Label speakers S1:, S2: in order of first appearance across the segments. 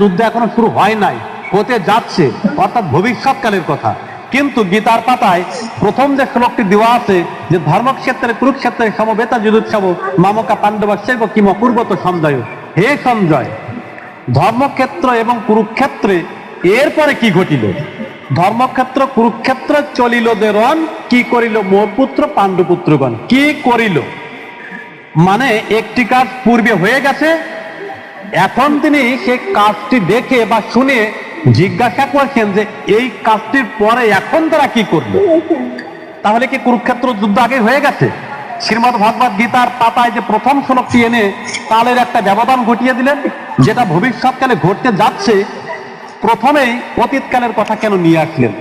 S1: যুদ্ধ এখনও শুরু হয় নাই হতে যাচ্ছে, অর্থাৎ ভবিষ্যৎকালের কথা। কিন্তু গীতার পাতায় প্রথম যে শ্লোকটি দেওয়া আছে, যে ধর্মক্ষেত্রে, কুরুক্ষেত্রে সমবেতা যুদুৎসব, মামকা পাণ্ডবাস্যব কিম পূর্বত সঞ্জয়। হে সঞ্জয়, ধর্মক্ষেত্র এবং কুরুক্ষেত্রে এরপরে কি ঘটিল? ধর্মক্ষেত্র, কুরুক্ষেত্র চলিল দেরন কি করিল মোর পুত্র পাণ্ডুপুত্রগণ? কি করিল? মানে একটি কাজ পূর্বে হয়ে গেছে এখন তিনি সেই কাজটি দেখে বা শুনে জিজ্ঞাসা করছেন যে এই কাজটির পরে এখন তারা কি করবে? তাহলে কি কুরুক্ষেত্র যুদ্ধ আগে হয়ে গেছে? শ্রীমদ ভগবত গীতার পাতায় যে প্রথম শ্লোকটি এনে কালের একটা ব্যবধান ঘটিয়ে দিলেন, যেটা ভবিষ্যৎকালে ঘটতে যাচ্ছে, প্রথমেই অতীতকালের কথা কেন নিয়ে আসলেন?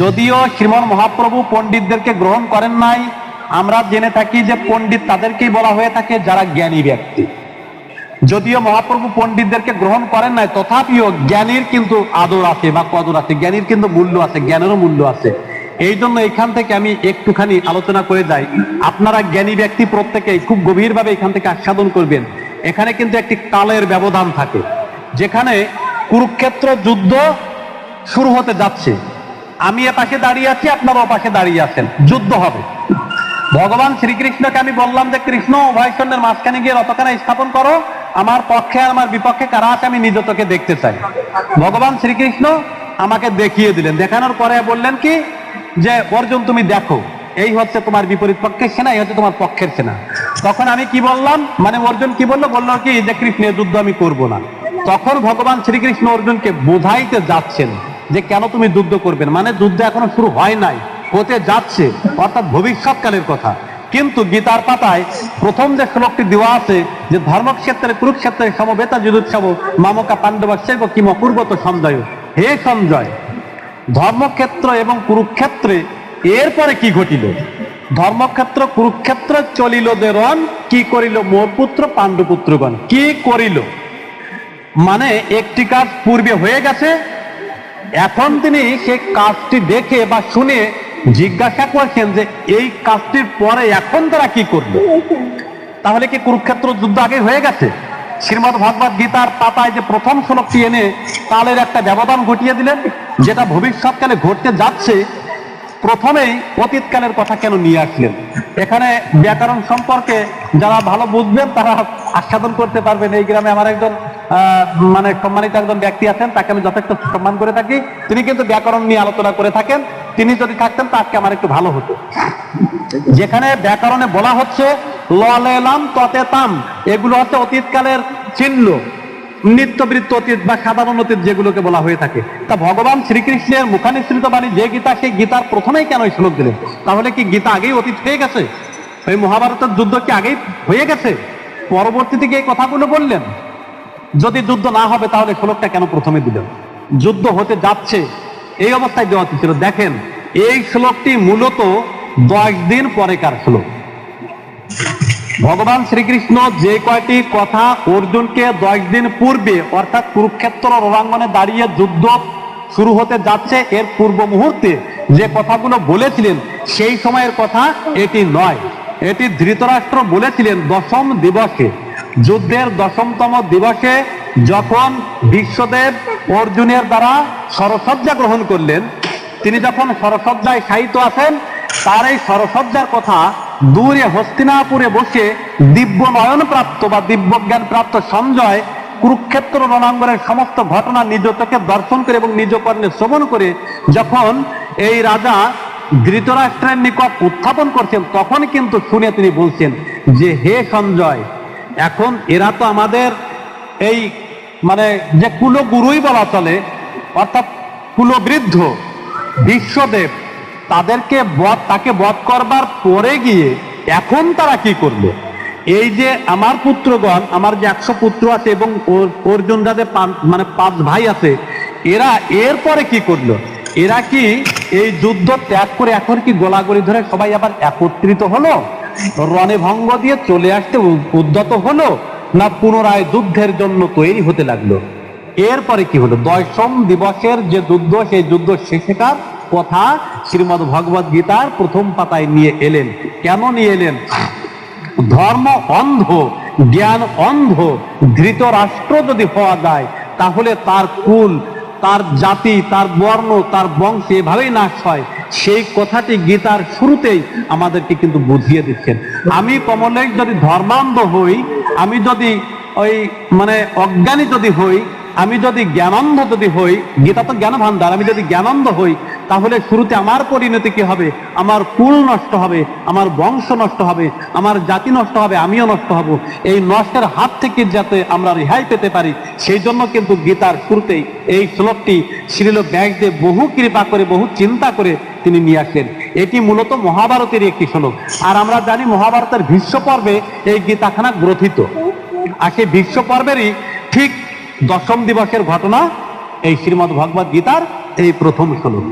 S1: যদিও শ্রীমন মহাপ্রভু পণ্ডিতদেরকে গ্রহণ করেন নাই আমরা জেনে থাকি যে পণ্ডিত তাদেরকেই বলা হয়ে থাকে যারা জ্ঞানী ব্যক্তি। যদিও মহাপ্রভু পণ্ডিতদেরকে গ্রহণ করেন নাই, তথাপিও জ্ঞানীর কিন্তু আদর আছে বা কদর আছে। জ্ঞানীর কিন্তু মূল্য আছে, জ্ঞানেরও মূল্য আছে। এই জন্য এখান থেকে আমি একটুখানি আলোচনা করে যাই। আপনারা জ্ঞানী ব্যক্তি প্রত্যেকেই খুব গভীরভাবে এখান থেকে আস্বাদন করবেন। এখানে কিন্তু একটি কালের ব্যবধান থাকে, যেখানে কুরুক্ষেত্র যুদ্ধ শুরু হতে যাচ্ছে। আমি এ পাশে দাঁড়িয়ে আছি, আপনারা ও পাশে দাঁড়িয়ে আছেন। যুদ্ধ হবে। ভগবান শ্রীকৃষ্ণকে আমি বললাম যে, কৃষ্ণ উভয় সৈন্যের মাঝখানে গিয়ে রতখানা স্থাপন করো। আমার পক্ষে আর আমার বিপক্ষে কারা আছে আমি নিজ তোকে দেখতে চাই। ভগবান শ্রীকৃষ্ণ আমাকে দেখিয়ে দিলেন। দেখানোর পরে বললেন কি, যে, অর্জুন, তুমি দেখো, এই হচ্ছে তোমার বিপরীত পক্ষের সেনা, এই হচ্ছে তোমার পক্ষের সেনা। তখন আমি কি বললাম মানে অর্জুন কি বলল? বলল কি, যে কৃষ্ণের যুদ্ধ আমি করব না। তখন ভগবান শ্রীকৃষ্ণ অর্জুনকে বোঝাইতে যাচ্ছেন যে, কেন তুমি যুদ্ধ করবেন মানে যুদ্ধ এখনও শুরু হয় নাই। হতে যাচ্ছে, অর্থাৎ ভবিষ্যৎকালের কথা। কিন্তু গীতার পাতায় প্রথম যে শ্লোকটি দেওয়া আছে, যে ধর্মক্ষেত্রে, কুরুক্ষেত্রে সমবেতা যুদুৎসব, মামকা পাণ্ডবাস্যব কিম পূর্বত সঞ্জয়। হে সঞ্জয়, ধর্মক্ষেত্র এবং কুরুক্ষেত্রে এরপরে কি ঘটিল? ধর্মক্ষেত্র, কুরুক্ষেত্র চলিল দেরন কি করিল মোর পুত্র, পাণ্ডুপুত্রগণ? কি করিল? মানে একটি কাজ পূর্বে হয়ে গেছে, এখন তিনি সে কাজটি দেখে বা শুনে জিজ্ঞাসা করছেন যে এই কাজটির পরে এখন তারা কি করবে? তাহলে কি কুরুক্ষেত্র যুদ্ধ আগে হয়ে গেছে? শ্রীমদ ভগবত গীতার পাতায় যে প্রথম শ্লোকটি এনে কালের একটা ব্যবধান ঘটিয়ে দিলেন, যেটা ভবিষ্যৎকালে ঘটতে যাচ্ছে, প্রথমেই অতীতকালের কথা কেন নিয়ে আসলেন? এখানে ব্যাকরণ সম্পর্কে যারা ভালো বুঝবেন, তারা আস্বাদন করতে পারবেন। এই গ্রামে আমার একজন মানে সম্মানিত একজন ব্যক্তি আছেন, তাকে আমি যথেষ্ট সম্মান করে থাকি। তিনি কিন্তু ব্যাকরণ নিয়ে আলোচনা করে থাকেন। তিনি যদি থাকতেন তাকে আমার একটু ভালো হতো। যেখানে ব্যাকরণে বলা হচ্ছে, ললেলাম ততে তাম এগুলো হচ্ছে অতীতকালের চিহ্ন। নিত্যবৃত্ত অতীত বা সাধারণ অতীত যেগুলোকে বলা হয়ে থাকে। তা ভগবান শ্রীকৃষ্ণের মুখানিসৃত বাণী, যে গীতা, সেই গীতার প্রথমেই কেন শ্লোক দিলেন? তাহলে কি গীতা আগেই অতীত হয়ে গেছে? ওই মহাভারতের যুদ্ধ কি আগেই হয়ে গেছে? পরবর্তীতে গিয়ে এই কথাগুলো বললেন। যদি যুদ্ধ না হবে, তাহলে শ্লোকটা কেন প্রথমে দিলেন? যুদ্ধ হতে যাচ্ছে। এই অবস্থায় দেওয়া উচিত ছিল, দেখেন, এই শ্লোকটি মূলত দশ দিন পরেকার শ্লোক? ভগবান শ্রীকৃষ্ণ যে কয়টি কথা অর্জুনকে দশ দিন পূর্বে, অর্থাৎ কুরুক্ষেত্র রণাঙ্গনে দাঁড়িয়ে যুদ্ধ শুরু হতে যাচ্ছে, এর পূর্ব মুহূর্তে যে কথাগুলো বলেছিলেন, সেই সময়ের কথা এটি নয়। এটি ধৃতরাষ্ট্র বলেছিলেন দশম দিবসে। যুদ্ধের দশমতম দিবসে যখন বিশ্বদেব অর্জুনের দ্বারা সরসজ্জা গ্রহণ করলেন, তিনি যখন সরসজ্জায় শায়িত আছেন, তার এই সরসজ্জার কথা দূরে হস্তিনাপুরে বসে দিব্য নয়ন প্রাপ্ত বা দিব্য জ্ঞান প্রাপ্ত সঞ্জয় কুরুক্ষেত্র রণাঙ্গনের সমস্ত ঘটনা নিজ চোখে দর্শন করে এবং নিজ কর্ণে শ্রবণ করে যখন এই রাজা ধৃতরাষ্ট্রের নিকট উত্থাপন করছেন, তখন কিন্তু শুনে তিনি বলছেন যে, হে সঞ্জয়, এখন এরা তো আমাদের এই মানে যে কুলগুরুই বলা চলে, অর্থাৎ কুলবৃদ্ধ বিশ্বদেব, তাদেরকে বধ, তাকে বধ করবার পরে গিয়ে এখন তারা কি করবে? এই যে আমার পুত্রগণ, আমার যে একশো পুত্র আছে এবং অর্জুন যাদের মানে পাঁচ ভাই আছে, এরা এরপরে কি করল? এরা কি এই যুদ্ধ ত্যাগ করে এখন কি গোলাগুলি ধরে সবাই আবার একত্রিত হলো? রণে ভঙ্গ দিয়ে চলে আসতে উদ্যত হলো? না পুনরায় যুদ্ধের জন্য তৈরি হতে লাগল। এরপরে কি হলো? দশম দিবসের যে যুদ্ধ, সেই যুদ্ধ শেষেকার কথা শ্রীমদ ভগবত গীতার প্রথম পাতায় নিয়ে এলেন। কেন নিয়ে এলেন? ধর্ম অন্ধ, জ্ঞান অন্ধ ধৃত রাষ্ট্র যদি হওয়া যায়, তাহলে তার কুল, তার জাতি, তার বর্ণ, তার বংশ এভাবেই নাশ হয়। সেই কথাটি গীতার শুরুতেই আমাদেরকে কিন্তু বুঝিয়ে দিচ্ছেন। আমি কমলেশ যদি ধর্মান্ধ হই আমি যদি ওই মানে অজ্ঞানী যদি হই, আমি যদি জ্ঞানন্ধ যদি হই, গীতা তো জ্ঞান ভান্ডার আমি যদি জ্ঞানন্ধ হই, তাহলে শুরুতে আমার পরিণতি কি হবে? আমার কুল নষ্ট হবে, আমার বংশ নষ্ট হবে, আমার জাতি নষ্ট হবে, আমিও নষ্ট হব। এই নষ্টের হাত থেকে যাতে আমরা রেহাই পেতে পারি, সেই জন্য কিন্তু গীতার শুরুতেই এই শ্লোকটি শ্রীল ব্যাগদেব বহু কৃপা করে, বহু চিন্তা করে তিনি নিয়ে আসলেন। এটি মূলত মহাভারতের একটি শ্লোক। আর আমরা জানি মহাভারতের ভীষ্ম পর্বে এই গীতাখানা গ্রথিত। আর সেই ভীষ্ম পর্বেরই ঠিক দশম দিবসের ঘটনা এই শ্রীমদ ভগবত গীতার এই প্রথম শ্লোক।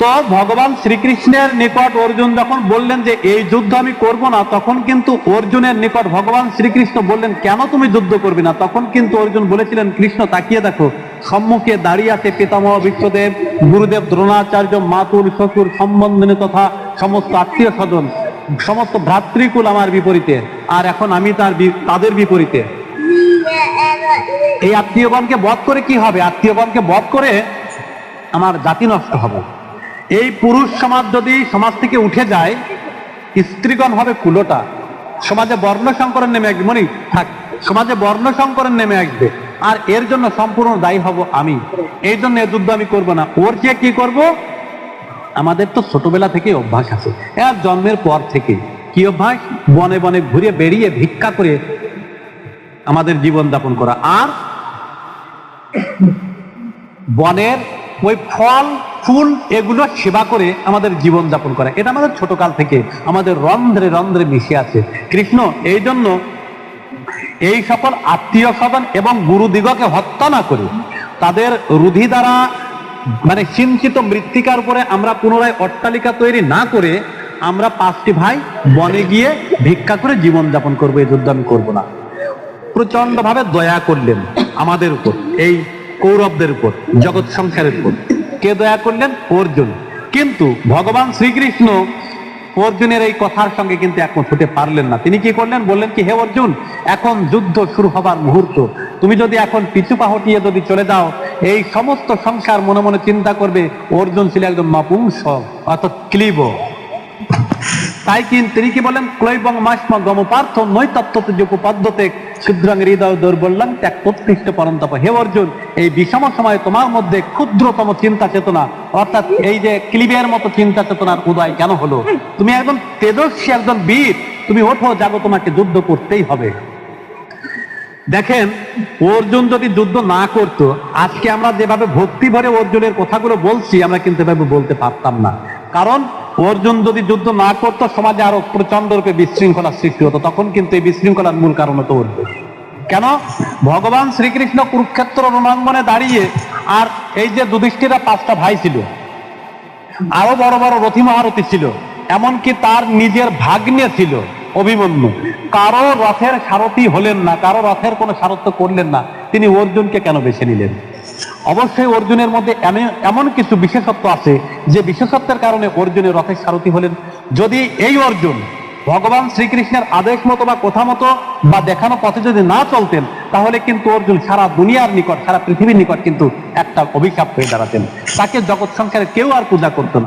S1: তো ভগবান শ্রীকৃষ্ণের নিকট অর্জুন যখন বললেন যে, এই যুদ্ধ আমি করব না, তখন কিন্তু অর্জুনের নিকট ভগবান শ্রীকৃষ্ণ বললেন, কেন তুমি যুদ্ধ করবে না? তখন কিন্তু অর্জুন বলেছিলেন, কৃষ্ণ, তাকিয়ে দেখো সম্মুখে দাঁড়িয়ে আছে পিতামহ বিশ্বদেব, গুরুদেব দ্রোণাচার্য, মাতুল, শ্বশুর, সম্বন্ধনী তথা সমস্ত আত্মীয় স্বজন, সমস্ত ভ্রাতৃকুল আমার বিপরীতে, আর এখন আমি তার তাদের বিপরীতে। এই আত্মীয়গণকে বধ করে কি হবে? আত্মীয়গণকে বধ করে আমার জাতি নষ্ট হবে। এই পুরুষ সমাজ যদি সমাজ থেকে উঠে যায়, স্ত্রীগণ হবে কুলোটা। সমাজে বর্ণ সংকরণ নেমে আসবে। মনি থাক, সমাজে বর্ণ সংকরণ নেমে আসবে। আর এর জন্য সম্পূর্ণ দায়ী হব আমি। এই জন্য এ যুদ্ধ আমি করব না। ওর চেয়ে কি করব? আমাদের তো ছোটবেলা থেকে অভ্যাস আছে। এর জন্মের পর থেকে কি অভ্যাস? বনে বনে ঘুরে বেরিয়ে ভিক্ষা করে আমাদের জীবন যাপন করা। আর বনের ওই ফল, ফুল এগুলো সেবা করে আমাদের জীবন যাপন করা। এটা আমাদের ছোটকাল থেকে আমাদের রন্ধ্রে রন্ধ্রে মিশে আছে। কৃষ্ণ, এই জন্য এই সকল আত্মীয় স্বজন এবং গুরুদিগকে হত্যা না করে, তাদের রুধি দ্বারা মানে সিঞ্চিত মৃত্তিকার উপরে আমরা পুনরায় অট্টালিকা তৈরি না করে আমরা পাঁচটি ভাই বনে গিয়ে ভিক্ষা করে জীবন যাপন করব, এই যুদ্ধ আমি করব না। প্রচণ্ড ভাবে দয়া করলেন আমাদের উপর, এই কৌরবদের উপর, জগৎ সংসারের উপর। কে দয়া করলেন? অর্জুন। কিন্তু ভগবান শ্রীকৃষ্ণ অর্জুনের এই কথার সঙ্গে কিন্তু একমত হতে পারলেন না। তিনি কি করলেন? বললেন কি, হে অর্জুন, এখন যুদ্ধ শুরু হবার মুহূর্ত। তুমি যদি এখন পিছু পাহটিয়ে যদি চলে যাও, এই সমস্ত সংসার মনে মনে চিন্তা করবে, অর্জুন ছিল একজন মাপুংস অর্থাৎ ক্লিব। তাই কি তিনি কি বলেন ক্লৈবং মাসমা গম পার্থ নৈ তত্ত্বতে ক্ষুদ্রং হৃদয় দৌর্বল্যাং ত্যাগ প্রতিষ্ঠ পরন্তপ। হে অর্জুন এই বিষম সময়ে তোমার মধ্যে ক্ষুদ্রতম চিন্তা চেতনা অর্থাৎ এই যে ক্লিবের মতো চিন্তা চেতনার উদয় কেন হলো? তুমি একজন তেজস্বী একজন বীর তুমি ওঠো জাগো তোমাকে যুদ্ধ করতেই হবে। দেখেন অর্জুন যদি যুদ্ধ না করত আজকে আমরা যেভাবে ভক্তি ভরে অর্জুনের কথাগুলো বলছি আমরা কিন্তু এভাবে বলতে পারতাম না। কারণ অর্জুন যদি যুদ্ধ না করতো, সমাজে আরও প্রচণ্ড রূপে বিশৃঙ্খলা সৃষ্টি হতো, তখন কিন্তু এই বিশৃঙ্খলার মূল কারণ হতো অর্জুন। কেন? ভগবান শ্রীকৃষ্ণ কুরুক্ষেত্র রণাঙ্গনে দাঁড়িয়ে আর এই যে যুধিষ্ঠিরা পাঁচটা ভাই ছিল, আরও বড় বড় রথী মহারথী ছিল, এমনকি তার নিজের ভাগ্নে ছিল অভিমন্যু। কারও রথের সারথি হলেন না, কারও রথের কোনো সারথ্য করলেন না, তিনি অর্জুনকে কেন বেছে নিলেন? অবশ্যই অর্জুনের মধ্যে এমন- কিছু বিশেষত্ব আছে যে বিশেষত্বের কারণে অর্জুনের রথের সারথি হলেন। যদি এই অর্জুন ভগবান শ্রীকৃষ্ণের আদেশ মতো বা কথা মতো বা দেখানো পথে যদি না চলতেন, তাহলে কিন্তু অর্জুন সারা দুনিয়ার নিকট, সারা পৃথিবীর নিকট কিন্তু একটা অভিশাপ হয়ে দাঁড়াতেন। তাকে জগৎ সংসারে কেউ আর পূজা করতো না।